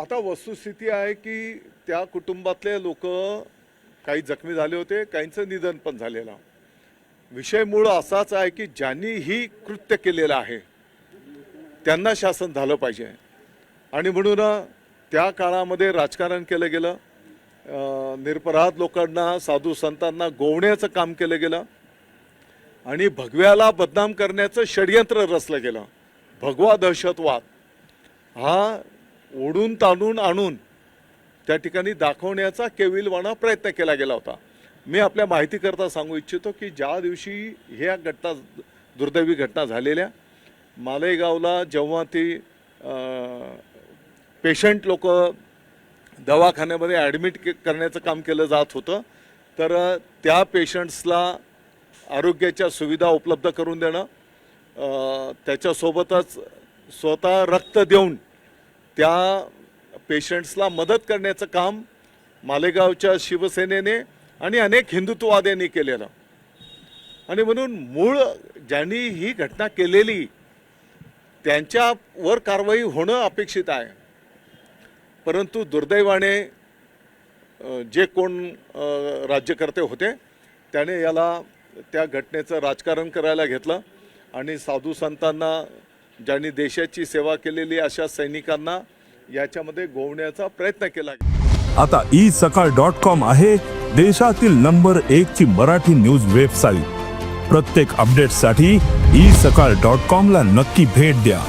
आता वस्तुस्थिती आहे की त्या कुटुंबातले लोक काही जखमी झाले होते काहींचं निधन पण झालेलं. विषय मूळ असाच आहे की ज्यांनी ही कृत्य केलेलं आहे त्यांना शासन झालं पाहिजे. आणि म्हणून त्या काळामध्ये राजकारण केलं गेलं. निरपराध लोकांना साधू संतांना गोवण्याचं काम केलं गेलं. आणि भगव्याला बदनाम करण्याचं षडयंत्र रचलं गेलं. भगवा दहशतवाद. हा ओढून ताणून आणून त्या ठिकाणी दाखवण्याचा केविलवाणा प्रयत्न केला गेला होता. मी आपल्या माहितीकरता सांगू इच्छितो की ज्या दिवशी ह्या घटना दुर्दैवी घटना झालेल्या मालेगावला जेव्हा ती पेशंट लोक दवाखान्यामध्ये ॲडमिट के करण्याचं काम केलं जात होतं तर त्या पेशंट्सला आरोग्याच्या सुविधा उपलब्ध करून देणं त्याच्यासोबतच स्वतः रक्त देऊन त्या पेशंट्सला मदत करण्याचं काम मालेगावच्या शिवसेनेने आणि अनेक हिंदुत्ववाद्यांनी केलेलं. आणि म्हणून मूळ ज्यांनी ही घटना केलेली त्यांच्यावर कारवाई होणं अपेक्षित आहे. परंतु दुर्दैवाने जे कोण राज्यकर्ते होते त्याने याला त्या घटनेचं राजकारण करायला घेतलं. आणि साधू संतांना ज्यांनी देशाची सेवा केलेली अशा सैनिकांना याच्यामध्ये गोवण्याचा प्रयत्न केला आता ई सकाळ डॉट कॉम आहे देशातील नंबर एक ची मराठी न्यूज वेबसाईट. प्रत्येक अपडेटसाठी ई सकाळ डॉट कॉम ला नक्की भेट द्या.